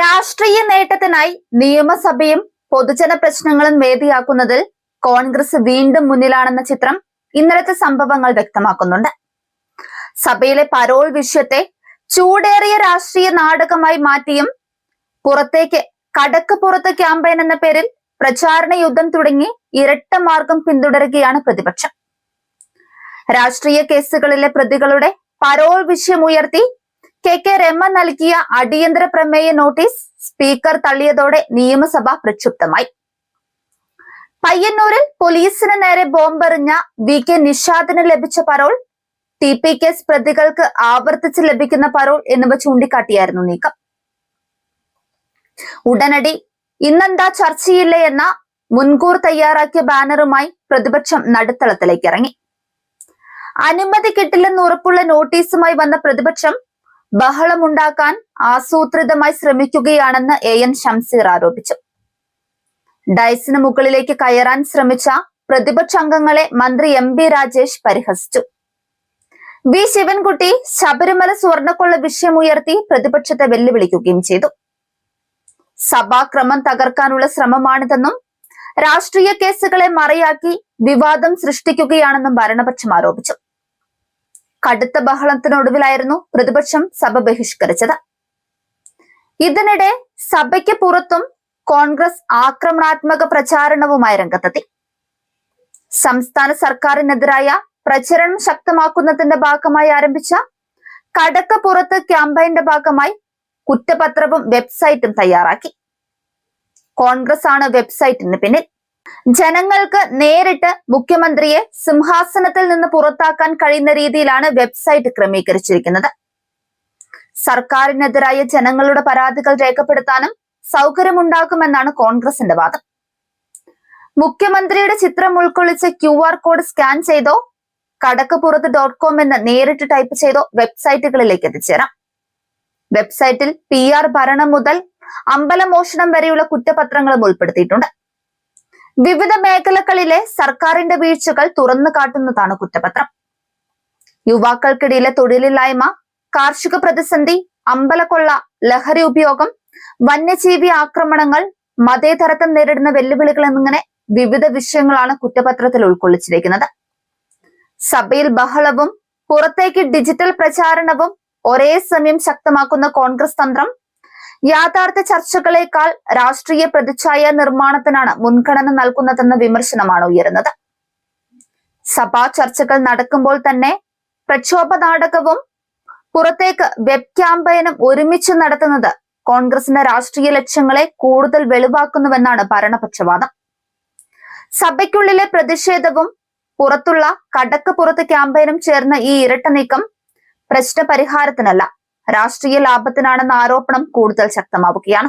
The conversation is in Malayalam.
രാഷ്ട്രീയ നേട്ടത്തിനായി നിയമസഭയും പൊതുജന പ്രശ്നങ്ങളും വേദിയാക്കുന്നതിൽ കോൺഗ്രസ് വീണ്ടും മുന്നിലാണെന്ന ചിത്രം ഇന്നലത്തെ സംഭവങ്ങൾ വ്യക്തമാക്കുന്നുണ്ട്. സഭയിലെ പരോൾ വിഷയത്തെ ചൂടേറിയ രാഷ്ട്രീയ നാടകമായി മാറ്റിയും പുറത്തേക്ക് കടക്ക് പുറത്ത് ക്യാമ്പയിൻ എന്ന പേരിൽ പ്രചാരണ യുദ്ധം തുടങ്ങി ഇരട്ട മാർഗം പിന്തുടരുകയാണ് പ്രതിപക്ഷം. രാഷ്ട്രീയ കേസുകളിലെ പ്രതികളുടെ പരോൾ വിഷയം ഉയർത്തി കെ കെ രമ നൽകിയ അടിയന്തര പ്രമേയ നോട്ടീസ് സ്പീക്കർ തള്ളിയതോടെ നിയമസഭ പ്രക്ഷുബ്ധമായി. പയ്യന്നൂരിൽ പോലീസിന് നേരെ ബോംബെറിഞ്ഞ വി കെ നിഷാദിന് ലഭിച്ച പരോൾ ടി പി കേസ് പ്രതികൾക്ക് ആവർത്തിച്ച് ലഭിക്കുന്ന പരോൾ എന്നിവ ചൂണ്ടിക്കാട്ടിയായിരുന്നു നീക്കം. ഉടനടി ഇന്നെന്താ ചർച്ചയില്ലേ എന്ന മുൻകൂർ തയ്യാറാക്കിയ ബാനറുമായി പ്രതിപക്ഷം നടുത്തളത്തിലേക്ക് ഇറങ്ങി. അനുമതി കിട്ടില്ലെന്ന് ഉറപ്പുള്ള നോട്ടീസുമായി വന്ന പ്രതിപക്ഷം ബഹളമുണ്ടാക്കാൻ ആസൂത്രിതമായി ശ്രമിക്കുകയാണെന്ന് എ എൻ ഷംസീർ ആരോപിച്ചു. ഡൈസിന് മുകളിലേക്ക് കയറാൻ ശ്രമിച്ച പ്രതിപക്ഷ അംഗങ്ങളെ മന്ത്രി എം ബി രാജേഷ് പരിഹസിച്ചു. വി ശിവൻകുട്ടി ശബരിമല സ്വർണക്കൊള്ള വിഷയമുയർത്തി പ്രതിപക്ഷത്തെ വെല്ലുവിളിക്കുകയും ചെയ്തു. സഭാക്രമം തകർക്കാനുള്ള ശ്രമമാണിതെന്നും രാഷ്ട്രീയ കേസുകളെ മറയാക്കി വിവാദം സൃഷ്ടിക്കുകയാണെന്നും ഭരണപക്ഷം ആരോപിച്ചു. കടുത്ത ബഹളത്തിനൊടുവിലായിരുന്നു പ്രതിപക്ഷം സഭ ബഹിഷ്കരിച്ചത്. ഇതിനിടെ സഭയ്ക്ക് പുറത്തും കോൺഗ്രസ് ആക്രമണാത്മക പ്രചാരണവുമായി രംഗത്തെത്തി. സംസ്ഥാന സർക്കാരിനെതിരായ പ്രചരണം ശക്തമാക്കുന്നതിന്റെ ഭാഗമായി ആരംഭിച്ച കടക്ക പുറത്ത് ക്യാമ്പയിന്റെ ഭാഗമായി കുറ്റപത്രവും വെബ്സൈറ്റും തയ്യാറാക്കി. കോൺഗ്രസ് ആണ് വെബ്സൈറ്റിന് പിന്നിൽ. ജനങ്ങൾക്ക് നേരിട്ട് മുഖ്യമന്ത്രിയെ സിംഹാസനത്തിൽ നിന്ന് പുറത്താക്കാൻ കഴിയുന്ന രീതിയിലാണ് വെബ്സൈറ്റ് ക്രമീകരിച്ചിരിക്കുന്നത്. സർക്കാരിനെതിരായ ജനങ്ങളുടെ പരാതികൾ രേഖപ്പെടുത്താനും സൗകര്യമുണ്ടാക്കുമെന്നാണ് കോൺഗ്രസിന്റെ വാദം. മുഖ്യമന്ത്രിയുടെ ചിത്രം ഉൾക്കൊള്ളിച്ച ക്യു ആർ കോഡ് സ്കാൻ ചെയ്തോ കടക്കപ്പുറത്ത് ഡോട്ട് കോം എന്ന് നേരിട്ട് ടൈപ്പ് ചെയ്തോ വെബ്സൈറ്റുകളിലേക്ക് എത്തിച്ചേരാം. വെബ്സൈറ്റിൽ പി ആർ ഭരണം മുതൽ അമ്പലമോഷണം വരെയുള്ള കുറ്റപത്രങ്ങളും ഉൾപ്പെടുത്തിയിട്ടുണ്ട്. വിവിധ മേഖലകളിലെ സർക്കാരിന്റെ വീഴ്ചകൾ തുറന്നു കാട്ടുന്നതാണ് കുറ്റപത്രം. യുവാക്കൾക്കിടയിലെ തൊഴിലില്ലായ്മ കാർഷിക പ്രതിസന്ധി അമ്പലക്കൊള്ള ലഹരി ഉപയോഗം വന്യജീവി ആക്രമണങ്ങൾ മതേതരത്വം നേരിടുന്ന വെല്ലുവിളികൾ എന്നിങ്ങനെ വിവിധ വിഷയങ്ങളാണ് കുറ്റപത്രത്തിൽ ഉൾക്കൊള്ളിച്ചിരിക്കുന്നത്. സഭയിൽ ബഹളവും പുറത്തേക്ക് ഡിജിറ്റൽ പ്രചാരണവും ഒരേ സമയം ശക്തമാക്കുന്ന കോൺഗ്രസ് തന്ത്രം യാഥാർത്ഥ്യ ചർച്ചകളേക്കാൾ രാഷ്ട്രീയ പ്രതിച്ഛായ നിർമ്മാണത്തിനാണ് മുൻഗണന നൽകുന്നതെന്ന വിമർശനമാണ് ഉയരുന്നത്. സഭാ ചർച്ചകൾ നടക്കുമ്പോൾ തന്നെ പ്രക്ഷോഭ നാടകവും പുറത്തേക്ക് വെബ് ക്യാമ്പയിനും ഒരുമിച്ച് നടത്തുന്നത് കോൺഗ്രസിന്റെ രാഷ്ട്രീയ ലക്ഷ്യങ്ങളെ കൂടുതൽ വെളിവാക്കുന്നുവെന്നാണ് ഭരണപക്ഷവാദം. സഭയ്ക്കുള്ളിലെ പ്രതിഷേധവും പുറത്തുള്ള കടക്ക് പുറത്ത് ക്യാമ്പയിനും ചേർന്ന ഈ ഇരട്ട നീക്കം പ്രശ്ന പരിഹാരത്തിനല്ല രാഷ്ട്രീയ ലാഭത്തിനാണെന്ന ആരോപണം കൂടുതൽ ശക്തമാവുകയാണ്.